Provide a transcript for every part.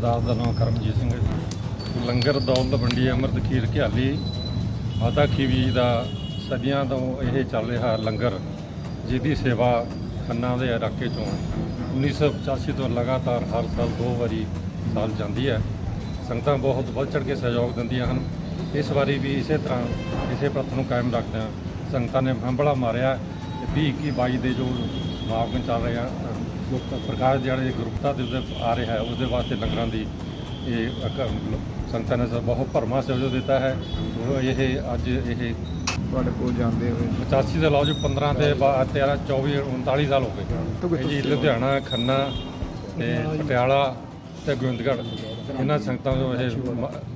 ਦਾਸ ਦਾ ਨਾਮ ਕਰਮਜੀਤ ਸਿੰਘ ਹੈ। ਜੀ। ਲੰਗਰ ਦੌਲਤ ਵੰਡੀ ਅੰਮ੍ਰਿਤ ਖੀਰ ਘਿਆਲੀ। ਮਾਤਾ ਖੀਵੀ ਜੀ ਦਾ ਸਦੀਆਂ ਤੋਂ ਇਹ ਚੱਲ ਰਿਹਾ ਲੰਗਰ, ਜਿਹਦੀ ਸੇਵਾ ਖੰਨਾ ਦੇ ਇਲਾਕੇ ਚੋਂ 1985 ਤੋਂ ਲਗਾਤਾਰ ਹਰ ਸਾਲ ਦੋ ਵਾਰੀ ਸਾਲ ਜਾਂਦੀ ਹੈ। ਸੰਗਤਾਂ ਬਹੁਤ ਵੱਧ ਚੜ੍ਹ ਕੇ ਸਹਿਯੋਗ ਦਿੰਦੀਆਂ ਹਨ। ਇਸ ਵਾਰੀ ਵੀ ਇਸੇ ਤਰ੍ਹਾਂ ਇਸੇ ਪ੍ਰਥਾ ਨੂੰ ਕਾਇਮ ਰੱਖਦਿਆਂ ਸੰਗਤਾਂ ਨੇ ਹੰਬਲਾ ਮਾਰਿਆ। ਤੇ 20 21 22 ਦੇ ਜੋ ਸਮਾਗਮ ਚੱਲ ਰਿਹਾ ਪ੍ਰਕਾਸ਼ ਜਿਹੜੇ ਗੁਰਪਤਾ ਦੇ ਉੱਤੇ ਆ ਰਿਹਾ ਹੈ ਉਸ ਦੇ ਵਾਸਤੇ ਲੰਗਰਾਂ ਦੀ ਇਹ ਸੰਗਤਾਂ ਨੇ ਬਹੁਤ ਭਰਮਾ ਸਹਿਯੋਗ ਦਿੱਤਾ ਹੈ। ਉਹ ਇਹ ਅੱਜ ਇਹ ਤੁਹਾਡੇ ਕੋਲ ਜਾਂਦੇ ਹੋਏ। 85 ਦੇ ਲਓ ਜੀ 15 ਤੇ ਬਾ- 13 24 39 ਸਾਲ ਹੋ ਗਏ। ਇਹ ਜੀ ਲੁਧਿਆਣਾ ਖੰਨਾ ਤੇ ਪਟਿਆਲਾ ਤੇ ਗੋਬਿੰਦਗੜ੍ਹ ਇਹਨਾਂ ਸੰਗਤਾਂ ਤੋਂ ਇਹ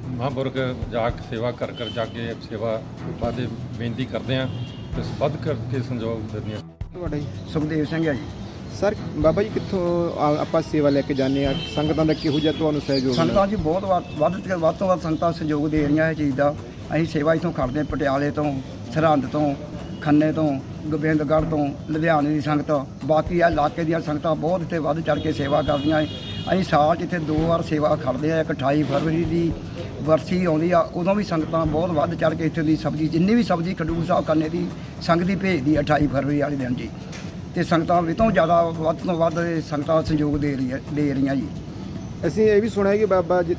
ਮਹਾਂਪੁਰਖ ਜਾ ਕੇ ਸੇਵਾ ਕਰ ਕਰ ਜਾ ਕੇ ਸੇਵਾ ਵਾਦੇ ਬੇਨਤੀ ਕਰਦੇ ਆ ਤੇ ਵੱਧ ਕਰਕੇ ਸੰਯੋਗ ਦਿੰਦੇ ਆ ਤੁਹਾਡਾ ਜੀ ਸੁਖਦੇਵ ਸਿੰਘ ਹੈ ਜੀ। ਸਰ ਬਾਬਾ ਜੀ ਕਿੱਥੋਂ ਆ- ਆਪਾਂ ਸੇਵਾ ਲੈ ਕੇ ਜਾਂਦੇ ਆ? ਸੰਗਤਾਂ ਦਾ ਕਿਹੋ ਜਿਹਾ ਤੁਹਾਨੂੰ ਸਹਿਯੋਗ? ਸੰਗਤਾਂ ਜੀ ਬਹੁਤ ਵੱਧ ਵੱਧ ਤੋਂ ਵੱਧ ਤੋਂ ਵੱਧ ਸੰਗਤਾਂ ਸਹਿਯੋਗ ਦੇ ਰਹੀਆਂ ਇਹ ਚੀਜ਼ ਦਾ। ਅਸੀਂ ਸੇਵਾ ਇਥੋਂ ਕਰਦੇ ਹਾਂ ਪਟਿਆਲੇ ਤੋਂ ਸਰਹੰਦ ਤੋਂ ਖੰਨੇ ਤੋਂ ਗੋਬਿੰਦਗੜ੍ਹ ਤੋਂ ਲੁਧਿਆਣੇ ਦੀ ਸੰਗਤ। ਬਾਕੀ ਆ ਇਲਾਕੇ ਦੀਆਂ ਸੰਗਤਾਂ ਬਹੁਤ ਇੱਥੇ ਵੱਧ ਚੜ ਕੇ ਸੇਵਾ ਕਰਦੀਆਂ। ਏ ਅਸੀਂ ਸਾਲ 'ਚ ਇੱਥੇ ਦੋ ਵਾਰ ਸੇਵਾ ਖੜਦੇ ਆ ਇੱਕ 28 ਫਰਵਰੀ ਦੀ ਵਰਸੀ ਆਉਂਦੀ ਆ ਉਦੋਂ ਵੀ ਸੰਗਤਾਂ ਬਹੁਤ ਵੱਧ ਚੜ ਕੇ ਇੱਥੇ ਦੀ ਸਬਜ਼ੀ ਜਿੰਨੀ ਵੀ ਸਬਜ਼ੀ ਖਡੂਰ ਸਾਹਿਬ ਕਰਨੇ ਦੀ ਸੰਗਤ ਦੀ ਭੇਜਦੀ ਆ 28 ਫਰਵਰੀ ਵਾਲੇ ਦਿਨ ਜੀ। ਤੇ ਸੰਗਤਾਂ ਵੀ ਤੋਂ ਜ਼ਿਆਦਾ ਵੱਧ ਤੋਂ ਵੱਧ ਸੰਗਤਾਂ ਸਹਿਯੋਗ ਦੇ ਰਹੀਆਂ ਦੇ ਰਹੀਆਂ ਜੀ। ਅਸੀਂ ਇਹ ਵੀ ਸੁਣਿਆ ਕਿ ਬਾਬਾ ਜੀ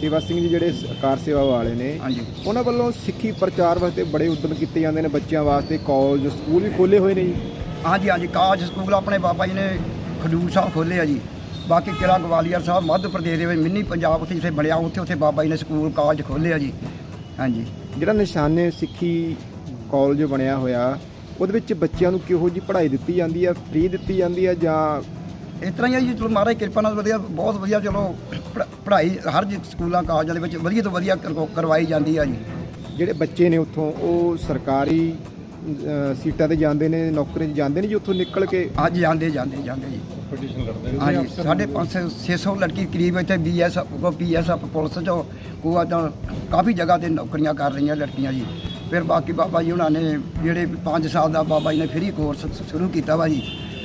ਸੇਵਾ ਸਿੰਘ ਜੀ ਜਿਹੜੇ ਕਾਰ ਸੇਵਾ ਵਾਲੇ ਨੇ ਹਾਂਜੀ। ਉਹਨਾਂ ਵੱਲੋਂ ਸਿੱਖੀ ਪ੍ਰਚਾਰ ਵਾਸਤੇ ਬੜੇ ਉਦਮ ਕੀਤੇ ਜਾਂਦੇ ਨੇ ਬੱਚਿਆਂ ਵਾਸਤੇ ਕਾਲਜ ਸਕੂਲ ਵੀ ਖੋਲੇ ਹੋਏ ਨੇ ਜੀ। ਹਾਂਜੀ ਹਾਂਜੀ ਕਾਜ ਸਕੂਲ ਆਪਣੇ ਬਾਬਾ ਜੀ ਨੇ ਖਡੂਰ ਸਾਹਿਬ ਖੋਲ੍ਹੇ ਆ ਜੀ। ਬਾਕੀ ਕਿਲਾ ਗਵਾਲੀਅਰ ਸਾਹਿਬ ਮੱਧ ਪ੍ਰਦੇਸ਼ ਦੇ ਵਿੱਚ ਮਿੰਨੀ ਪੰਜਾਬ ਉੱਥੇ ਜਿੱਥੇ ਬਣਿਆ ਉੱਥੇ ਉੱਥੇ ਬਾਬਾ ਜੀ ਨੇ ਸਕੂਲ ਕਾਲਜ ਖੋਲ੍ਹੇ ਆ ਜੀ। ਹਾਂਜੀ। ਜਿਹੜਾ ਨਿਸ਼ਾਨੇ ਸਿੱਖੀ ਕਾਲਜ ਬਣਿਆ ਹੋਇਆ ਉਹਦੇ ਵਿੱਚ ਬੱਚਿਆਂ ਨੂੰ ਕਿਹੋ ਜੀ ਪੜ੍ਹਾਈ ਦਿੱਤੀ ਜਾਂਦੀ ਆ? ਫ੍ਰੀ ਦਿੱਤੀ ਜਾਂਦੀ ਆ ਜਾਂ ਇਸ ਤਰ੍ਹਾਂ ਹੀ ਆ ਜੀ ਚਲੋ ਮਹਾਰਾਜ ਕਿਰਪਾ ਨਾਲ ਵਧੀਆ ਬਹੁਤ ਵਧੀਆ ਚਲੋ ਪੜ੍ਹ- ਪੜ੍ਹਾਈ ਹਰ ਸਕੂਲਾਂ ਕਾਲਜਾਂ ਦੇ ਵਿੱਚ ਵਧੀਆ ਤੋਂ ਵਧੀਆ ਕਰਵਾ- ਕਰਵਾਈ ਜਾਂਦੀ ਆ ਜੀ। ਜਿਹੜੇ ਬੱਚੇ ਨੇ ਉੱਥੋਂ ਉਹ ਸਰਕਾਰੀ ਸੀਟਾਂ ਤੇ ਜਾਂਦੇ ਨੇ ਨੌਕਰੀ 'ਚ ਜਾਂਦੇ ਨੇ ਜੀ ਉੱਥੋਂ ਨਿਕਲ ਕੇ? ਅੱਜ ਜਾਂਦੇ ਜਾਂਦੇ ਜਾਂਦੇ ਜੀ। ਕੰਪੀਟੀਸ਼ਨ ਲੜਦੇ ਹਾਂਜੀ ਸਾਢੇ ਪੰਜ ਸੌ 600 ਲੜਕੀ ਕਰੀਬ ਇੱਥੇ ਬੀਐਸ ਕੋ ਪੀਐਸਐਫ ਪੁਲਿਸ ਚੋਂ ਕੋ ਤਾਂ ਕਾਫੀ ਜਗ੍ਹਾ ਤੇ ਨੌਕਰੀਆਂ ਕਰ ਰਹੀਆਂ ਲੜਕੀਆਂ ਜੀ। ਫਿਰ ਬਾਕੀ ਬਾਬਾ ਜੀ ਉਹਨਾਂ ਨੇ ਜਿਹੜੇ 5 ਸਾਲ ਦਾ ਬਾਬਾ ਜੀ ਨੇ ਫ੍ਰੀ ਕੋਰਸ ਸ਼ੁਰੂ ਕੀਤਾ ਵਾ ਜੀ।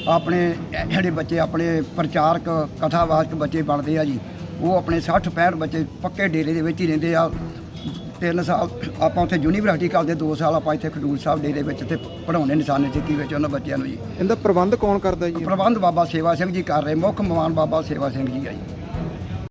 ਆਪਣੇ ਜਿਹੜੇ ਬੱਚੇ ਆਪਣੇ ਪ੍ਰਚਾਰਕ ਕਥਾਵਾਚਕ ਬੱਚੇ ਬਣਦੇ ਆ ਜੀ ਉਹ ਆਪਣੇ 60 65 ਬੱਚੇ ਪੱਕੇ ਡੇਰੇ ਦੇ ਵਿੱਚ ਹੀ ਰਹਿੰਦੇ ਆ। ਤਿੰਨ ਸਾਲ ਆਪਾਂ ਉੱਥੇ ਯੂਨੀਵਰਸਿਟੀ ਕਰਦੇ 2 ਸਾਲ ਆਪਾਂ ਇੱਥੇ ਖਡੂਰ ਸਾਹਿਬ ਡੇਰੇ ਵਿੱਚ ਤੇ ਪੜਾਉਣੇ ਨਿਸ਼ਾਨੇ ਸਿੱਖੀ ਵਿੱਚ ਉਹਨਾਂ ਬੱਚਿਆਂ ਨੂੰ ਜੀ। ਇਹਦਾ ਪ੍ਰਬੰਧ ਕੌਣ ਕਰਦਾ ਜੀ? ਪ੍ਰਬੰਧ ਬਾਬਾ ਸੇਵਾ ਸਿੰਘ ਜੀ ਕਰ ਰਹੇ ਮੁੱਖ ਮਹਿਮਾਨ ਬਾਬਾ ਸੇਵਾ ਸਿੰਘ ਜੀ ਆ ਜੀ।